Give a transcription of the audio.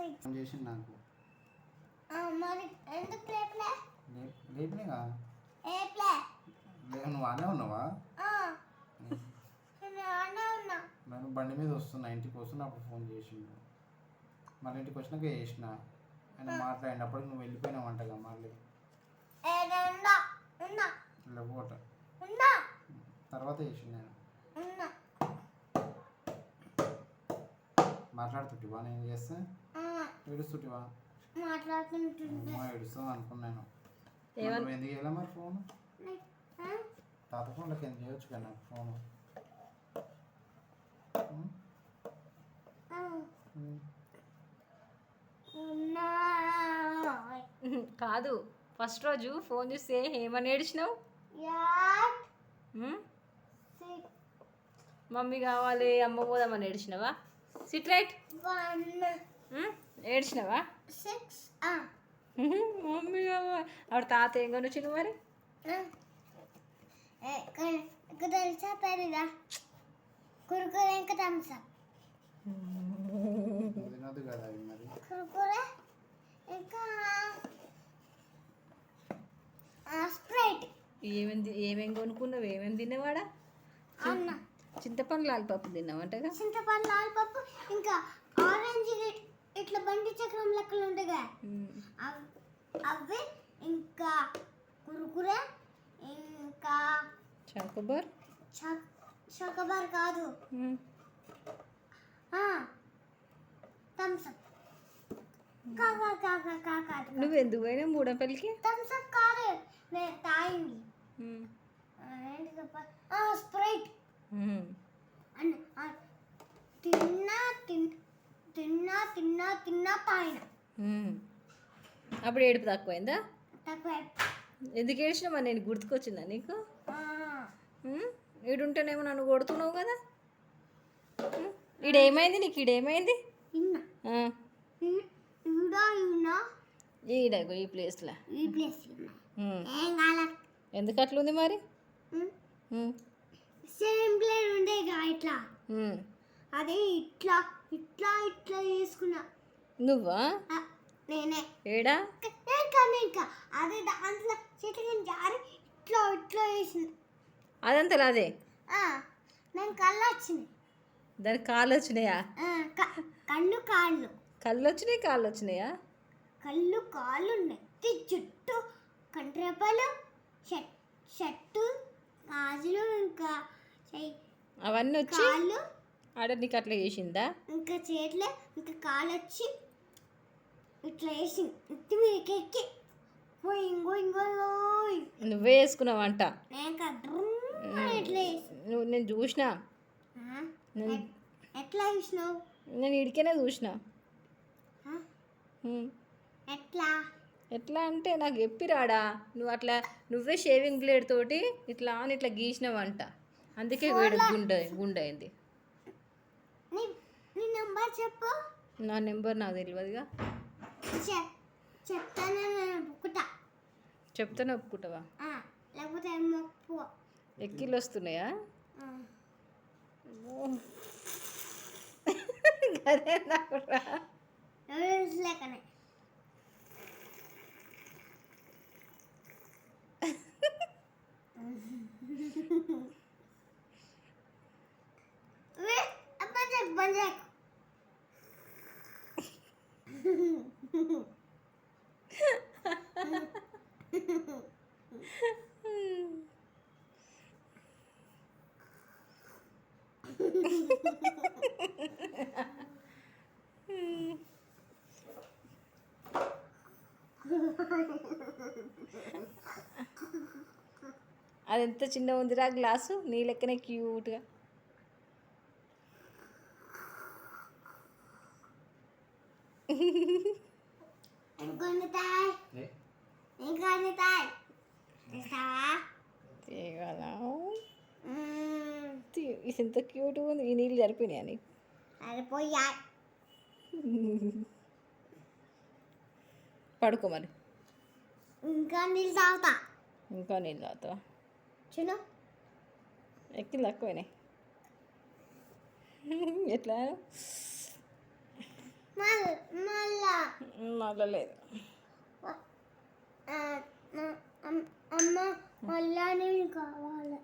Phone చేసి నాకు. మరి ఎందుకు లేపలే? లేపినాగా? ఏ నువ్వు ఆనే ఉన్నావా? నేను బండి మీద వస్తున్నా ఇంటికి వస్తున్నా అప్పుడు ఫోన్ చేసిండు. మళ్ళీ ఇంటికి వచ్చినాక చేసిన. ఆయన మాట్లాడిన అప్పటికి నువ్వు మళ్ళీ. ఉన్నా. లేకపోట ఉన్నా. తర్వాత చేసిండు నేను. మాట్లాడుతుంటివా నేను చేస్తే? ఏడుస్తుంటివా? మాట్లాడుతుంటుండే. అమ్మ ఏడుస్తాం అనుకున్నాను. ఎందుకు చేయలే మరి ఫోన్? తాత ఫోన్లోకి ఎందుకు చేయొచ్చు కదా నాకు ఫోన్? కాదు. ఫస్ట్ రోజు ఫోన్ చూస్తే ఏమని ఏడిచినావు? మమ్మీ కావాలి అమ్మ పోదామని ఏడిచినావా? Sit right? ఏడిచినావా? సిక్స్ ఆ. ఉహు, మమ్మీ ఆవిడ తాత ఏం కొనొచ్చింది మరి? తెలుసా పెరిగా కురుకురే ఇంకా థమ్స్ అప్ కురుకురే ఇంకా స్ప్రైట్. ఏమేమి ఏమేమి కొనుక్కున్నావు? ఏమేమి తినేవాడా అన్న. చింతపండు లాలిపప్పు తిన్నావంటగా? చింతపండు లాలిపప్పు ఇంకా ఆరెంజ్ ఇట్లా బండి చక్రం లెక్కలు ఉంటాయి ఉమ్. అవ్- అవి ఇంకా కురుకురే ఇంకా చాకోబార్? చ- చోకబార్ కాదు. ఉమ్. Thums Up. కాకా కాకా కాకా నువ్వు ఎందుకు పోయినా మూడంపల్లికి? థమ్స్ అప్ కాదు. నేను తాగింది. ఉమ్. ఆ, ఏంటి చెప్ప స్ప్రైట్. అప్పుడు ఏడుపు తక్కువైందా? తక్కువ ఎందుకు ఏడ్చినా మరి? నేను గుర్తుకొచ్చిందా నీకు? ఈడుంటేనేమో నన్ను కొడుతున్నావు కదా? ఈడేమైంది నీకు? ఈడేమైంది? ఈడగో ఈ ప్లేస్లో. ఎందుకు అట్లుంది మరి? ఉమ్. సేమ్ ప్లేన్ ఉండేగా ఇట్లా. అదే ఇట్లా ఇట్లా ఇట్లా చేసుకున్నా. నువ్వా? నేనే. ఏడా? కానీ ఇంకా అదే దాంట్లో చేతికి జారి ఇట్లా ఇట్లా వేసింది. అదంతా నేను కళ్ళు వచ్చినాయి దానికి కాళ్ళు వచ్చినాయా కళ్ళు కాళ్ళు. కళ్ళు వచ్చినాయి కాళ్ళు వచ్చినాయా కళ్ళు కాళ్ళు నెత్తి జుట్టు కంట్రేపాలు షర్ట్ షర్టు గాజులు ఇంకా అవన్నీ వచ్చి కాళ్ళు. ఆడ నీకు అట్లా చేసిందా? ఇంకా చేతులు ఇంకా కాళ్ళు వచ్చి ఇట్లా వేసింది నెత్తి మీదకి ఎక్కి ఇంకో ఇంకో నువ్వే వేసుకున్నావంట నేను ఇంకా డ్రుమ్ అని ఇట్లా వేసి. నువ్వు నేను చూసిన. ఎట్లా చూసినావు? నేను ఇడికేనే చూసిన. ఎట్లా? ఎట్లా అంటే నాకు చెప్పిరాడా నువ్వు అట్లా నువ్వే షేవింగ్ బ్లేడ్ తోటి ఇట్లా అని ఇట్లా గీసినావంట అందుకే గుండె గుండె అయింది నీ నెంబర్ నాకు తెలియదుగా. చెప్తాను ఒప్పుకుంటా. చెప్తానే ఒప్పుకుంటావా? లేకపోతే ఎక్కిళ్ళు వస్తున్నాయా. అదే నాకు అది ఎంత చిన్న ఉందిరా గ్లాసు? నీ లెక్కనే క్యూట్గా. ఇంకొన్ని తాయ్ ఏ ఇంకొన్ని తాయ్ ఇస్తావా తీగలా మ్మ్. తీ- ఇది ఎంత క్యూట్గా ఉంది ఈ నీళ్ళు జరిపినాయా నీకు సరిపోయా పడుకో మరి ఇంకా నీళ్ళు తాగుతా ఇంకా నీళ్ళు తాగుతావా చూడు ఎక్కింది తక్కువనే ఎట్లా మళ్ళీ అమ్మ మళ్ళా నేను కావాలి